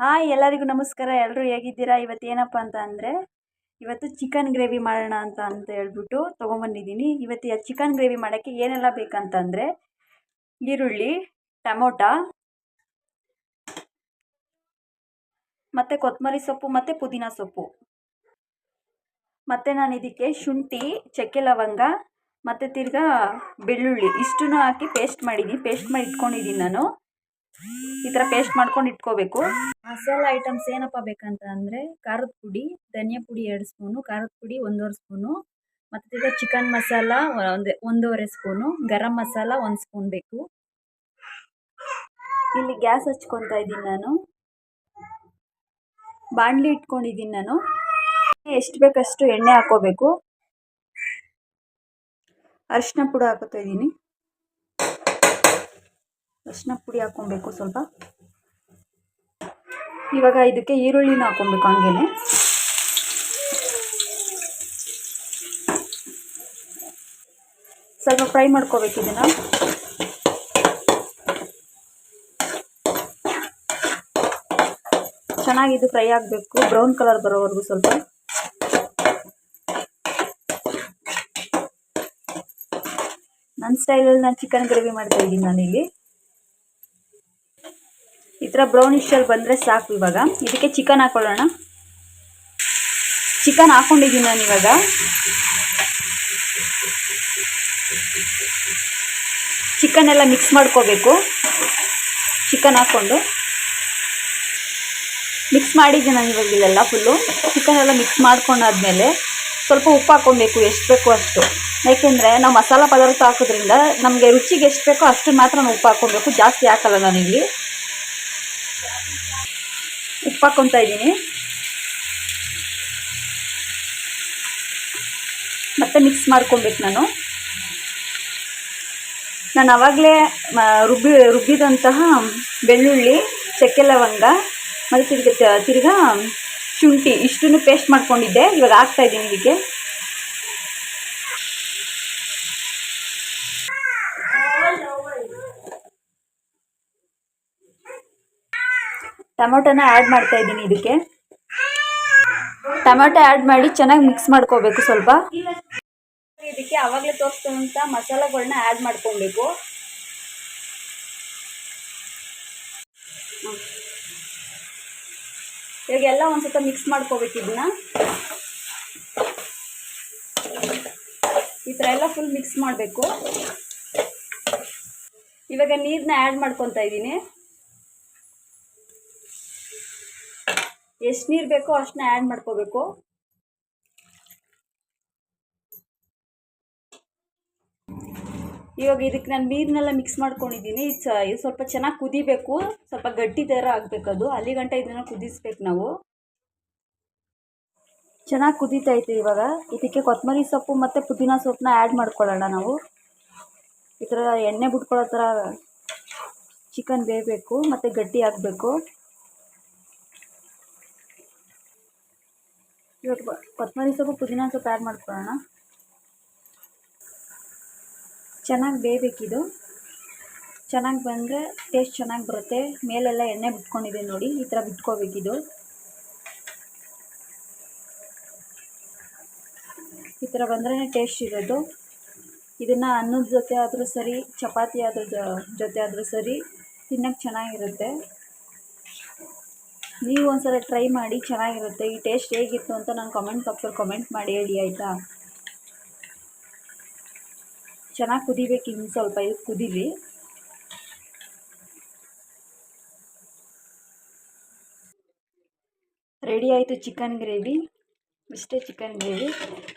Hi, ಎಲ್ಲರಿಗೂ ನಮಸ್ಕಾರ. ಎಲ್ಲರೂ ಹೇಗಿದ್ದೀರಾ? ಇವತ್ತು ಏನಪ್ಪ ಅಂತ ಅಂದರೆ, ಇವತ್ತು ಚಿಕನ್ ಗ್ರೇವಿ ಮಾಡೋಣ ಅಂತ ಅಂತ ಹೇಳ್ಬಿಟ್ಟು ತೊಗೊಂಬಂದಿದ್ದೀನಿ. ಇವತ್ತು ಚಿಕನ್ ಗ್ರೇವಿ ಮಾಡೋಕ್ಕೆ ಏನೆಲ್ಲ ಬೇಕಂತಂದರೆ, ಈರುಳ್ಳಿ, ಟಮೋಟ, ಮತ್ತು ಕೊತ್ತಂಬರಿ ಸೊಪ್ಪು, ಮತ್ತು ಪುದೀನ ಸೊಪ್ಪು. ಮತ್ತು ನಾನು ಇದಕ್ಕೆ ಶುಂಠಿ, ಚಕ್ಕೆ ಲವಂಗ, ಮತ್ತು ತಿರ್ಗಾ ಬೆಳ್ಳುಳ್ಳಿ. ಇಷ್ಟನ್ನು ಹಾಕಿ ಪೇಸ್ಟ್ ಮಾಡಿದ್ದೀನಿ ಪೇಸ್ಟ್ ಮಾಡಿ ಇಟ್ಕೊಂಡಿದ್ದೀನಿ ನಾನು. ಈ ಥರ ಪೇಸ್ಟ್ ಮಾಡ್ಕೊಂಡು ಇಟ್ಕೋಬೇಕು. ಮಸಾಲಾ ಐಟಮ್ಸ್ ಏನಪ್ಪ ಬೇಕಂತ ಅಂದರೆ ಖಾರದ ಪುಡಿ, ಧನಿಯಾ ಪುಡಿ ಎರಡು ಸ್ಪೂನು, ಖಾರದ ಪುಡಿ ಒಂದೂವರೆ ಸ್ಪೂನು, ಮತ್ತು ಚಿಕನ್ ಮಸಾಲ ಒಂದು, ಒಂದೂವರೆ ಸ್ಪೂನು, ಗರಂ ಮಸಾಲ ಒಂದು ಸ್ಪೂನ್ ಬೇಕು. ಇಲ್ಲಿ ಗ್ಯಾಸ್ ಹಚ್ಕೊತಾ ಇದ್ದೀನಿ ನಾನು. ಬಾಣಲಿ ಇಟ್ಕೊಂಡಿದ್ದೀನಿ ನಾನು. ಎಷ್ಟು ಬೇಕಷ್ಟು ಎಣ್ಣೆ ಹಾಕೋಬೇಕು ಅರಿಶಿನ ಪುಡಿ ಹಾಕೋತಾ ಇದ್ದೀನಿ. ಅರಿಶಿನ ಪುಡಿ ಹಾಕ್ಕೊಬೇಕು ಸ್ವಲ್ಪ. ಇವಾಗ ಇದಕ್ಕೆ ಈರುಳ್ಳಿನ ಹಾಕ್ಕೊಬೇಕು ಹಂಗೇನೆ. ಸ್ವಲ್ಪ ಫ್ರೈ ಮಾಡ್ಕೋಬೇಕು ಇದನ್ನು. ಚೆನ್ನಾಗಿದ್ದು ಫ್ರೈ ಆಗಬೇಕು. ಬ್ರೌನ್ ಕಲರ್ ಬರೋವರೆಗೂ ಸ್ವಲ್ಪ. ನನ್ನ ಸ್ಟೈಲಲ್ಲಿ ನಾನು ಚಿಕನ್ ಗ್ರೇವಿ ಮಾಡ್ತಾ ಇದ್ದೀನಿ ನಾನಿಲ್ಲಿ. ಈ ಥರ ಬ್ರೌನಿಶಲ್ಲಿ ಬಂದರೆ ಸಾಕು ಇವಾಗ. ಇದಕ್ಕೆ ಚಿಕನ್ ಹಾಕೊಳ್ಳೋಣ. ಚಿಕನ್ ಹಾಕ್ಕೊಂಡಿದ್ದೀನಿ ನಾನು ಇವಾಗ ಚಿಕನ್ ಎಲ್ಲ ಮಿಕ್ಸ್ ಮಾಡ್ಕೋಬೇಕು. ಚಿಕನ್ ಹಾಕ್ಕೊಂಡು ಮಿಕ್ಸ್ ಮಾಡಿದ್ದೀನಿ ನಾನು ಇವಾಗ ಇಲ್ಲೆಲ್ಲ ಫುಲ್ಲು ಚಿಕನ್ ಎಲ್ಲ ಮಿಕ್ಸ್ ಮಾಡ್ಕೊಂಡಾದ್ಮೇಲೆ ಸ್ವಲ್ಪ ಉಪ್ಪು ಹಾಕ್ಕೊಬೇಕು, ಎಷ್ಟು ಬೇಕೋ ಅಷ್ಟು. ಯಾಕೆಂದರೆ ನಾವು ಮಸಾಲ ಪದಾರ್ಥ ಹಾಕೋದ್ರಿಂದ ನಮಗೆ ರುಚಿಗೆ ಎಷ್ಟು ಬೇಕೋ ಅಷ್ಟು ಮಾತ್ರ ನಾವು ಉಪ್ಪು ಹಾಕ್ಕೊಬೇಕು. ಜಾಸ್ತಿ ಹಾಕಲ್ಲ ನಾನಿಲ್ಲಿ. ಉಪ್ಪು ಇದ್ದೀನಿ. ಮತ್ತೆ ಮಿಕ್ಸ್ ಮಾಡ್ಕೊಬೇಕು ನಾನು. ನಾನು ಆವಾಗಲೇ ರುಬ್ಬಿ, ರುಬ್ಬಿದಂತಹ ಬೆಳ್ಳುಳ್ಳಿ, ಚಕ್ಕೆ ಲವಂಗ, ಮತ್ತು ತಿರ್ಗ ತಿರ್ಗಾ ಶುಂಠಿ, ಇಷ್ಟನ್ನು ಪೇಸ್ಟ್ ಮಾಡ್ಕೊಂಡಿದ್ದೆ. ಇವಾಗ ಹಾಕ್ತಾಯಿದ್ದೀನಿ ಇದಕ್ಕೆ. ಟೊಮೊಟೊನ ಆ್ಯಡ್ ಮಾಡ್ತಾ ಇದ್ದೀನಿ ಇದಕ್ಕೆ. ಟೊಮೆಟೊ ಆ್ಯಡ್ ಮಾಡಿ ಚೆನ್ನಾಗಿ ಮಿಕ್ಸ್ ಮಾಡ್ಕೋಬೇಕು ಸ್ವಲ್ಪ. ಇದಕ್ಕೆ ಆವಾಗಲೇ ತೋರಿಸ್ತಂಥ ಮಸಾಲೆಗಳನ್ನ ಆ್ಯಡ್ ಮಾಡ್ಕೊಬೇಕು ಇವಾಗ ಎಲ್ಲ ಒಂದು ಮಿಕ್ಸ್ ಮಾಡ್ಕೋಬೇಕು ಇದನ್ನ. ಈ ಥರ ಎಲ್ಲ ಫುಲ್ ಮಿಕ್ಸ್ ಮಾಡಬೇಕು. ಇವಾಗ ನೀರನ್ನ ಆ್ಯಡ್ ಮಾಡ್ಕೊತಾ ಇದ್ದೀನಿ. ಎಷ್ಟು ನೀರು ಬೇಕೋ ಅಷ್ಟನ್ನ ಆ್ಯಡ್ ಮಾಡ್ಕೋಬೇಕು. ಇವಾಗ ಇದಕ್ಕೆ ನಾನು ನೀರನ್ನೆಲ್ಲ ಮಿಕ್ಸ್ ಮಾಡ್ಕೊಂಡಿದ್ದೀನಿ. ಇದು ಸ್ವಲ್ಪ ಚೆನ್ನಾಗಿ ಕುದಿಬೇಕು. ಸ್ವಲ್ಪ ಗಟ್ಟಿ ಥರ ಆಗಬೇಕು ಅದು. ಅಲ್ಲಿ ಗಂಟ ಇದನ್ನು ಕುದಿಸ್ಬೇಕು ನಾವು. ಚೆನ್ನಾಗಿ ಕುದೀತೈತೆ ಇವಾಗ. ಇದಕ್ಕೆ ಕೊತ್ತಂಬರಿ ಸೊಪ್ಪು ಮತ್ತು ಪುದೀನ ಸೊಪ್ಪನ್ನ ಆ್ಯಡ್ ಮಾಡ್ಕೊಳ್ಳೋಣ ನಾವು. ಈ ಥರ ಎಣ್ಣೆ ಬಿಟ್ಕೊಳ್ಳೋ ಥರ ಚಿಕನ್ ಬೇಯಬೇಕು, ಮತ್ತು ಗಟ್ಟಿ ಆಗಬೇಕು. ಇವತ್ತು ಕೊತ್ತಂಬರಿ ಸೊಪ್ಪು ಪುದೀನ ಸೊಪ್ಪು ಆ್ಯಡ್ ಮಾಡ್ಕೊಳ್ಳೋಣ. ಚೆನ್ನಾಗಿ ಬೇಯಬೇಕಿದು. ಚೆನ್ನಾಗಿ ಬಂದರೆ ಟೇಸ್ಟ್ ಚೆನ್ನಾಗಿ ಬರುತ್ತೆ. ಮೇಲೆಲ್ಲ ಎಣ್ಣೆ ಬಿಟ್ಕೊಂಡಿದೆ ನೋಡಿ, ಈ ಥರ ಬಿಟ್ಕೋಬೇಕಿದು. ಈ ಥರ ಬಂದ್ರೇ ಟೇಸ್ಟ್ ಇರೋದು. ಇದನ್ನು ಅನ್ನದ ಜೊತೆ ಆದರೂ ಸರಿ, ಚಪಾತಿ ಅದ್ರ ಜೊತೆ ಆದರೂ ಸರಿ ತಿನ್ನೋಕ್ಕೆ ಚೆನ್ನಾಗಿರುತ್ತೆ. ನೀವು ಒಂದ್ಸಲ ಟ್ರೈ ಮಾಡಿ, ಚೆನ್ನಾಗಿರುತ್ತೆ. ಈ ಟೇಸ್ಟ್ ಹೇಗಿತ್ತು ಅಂತ ನಾನು ಕಮೆಂಟ್ ಬಾಕ್ಸಲ್ಲಿ ಕಮೆಂಟ್ ಮಾಡಿ ಹೇಳಿ, ಆಯಿತಾ? ಚೆನ್ನಾಗಿ ಕುದಿಬೇಕು ಇನ್ನು ಸ್ವಲ್ಪ ಇದು ಕುದೀಲಿ ರೆಡಿ ಆಯಿತು ಚಿಕನ್ ಗ್ರೇವಿ ಇಷ್ಟೇ ಚಿಕನ್ ಗ್ರೇವಿ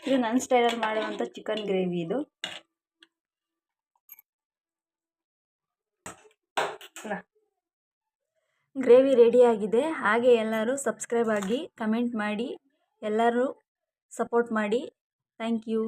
ಇದು ನನ್ನ ಸ್ಟೈಲಲ್ಲಿ ಮಾಡುವಂಥ ಚಿಕನ್ ಗ್ರೇವಿ ಇದು. ಗ್ರೇವಿ ರೆಡಿಯಾಗಿದೆ ಹಾಗೆ ಎಲ್ಲರೂ ಸಬ್ಸ್ಕ್ರೈಬ್ ಆಗಿ ಕಮೆಂಟ್ ಮಾಡಿ. ಎಲ್ಲರೂ ಸಪೋರ್ಟ್ ಮಾಡಿ. Thank you.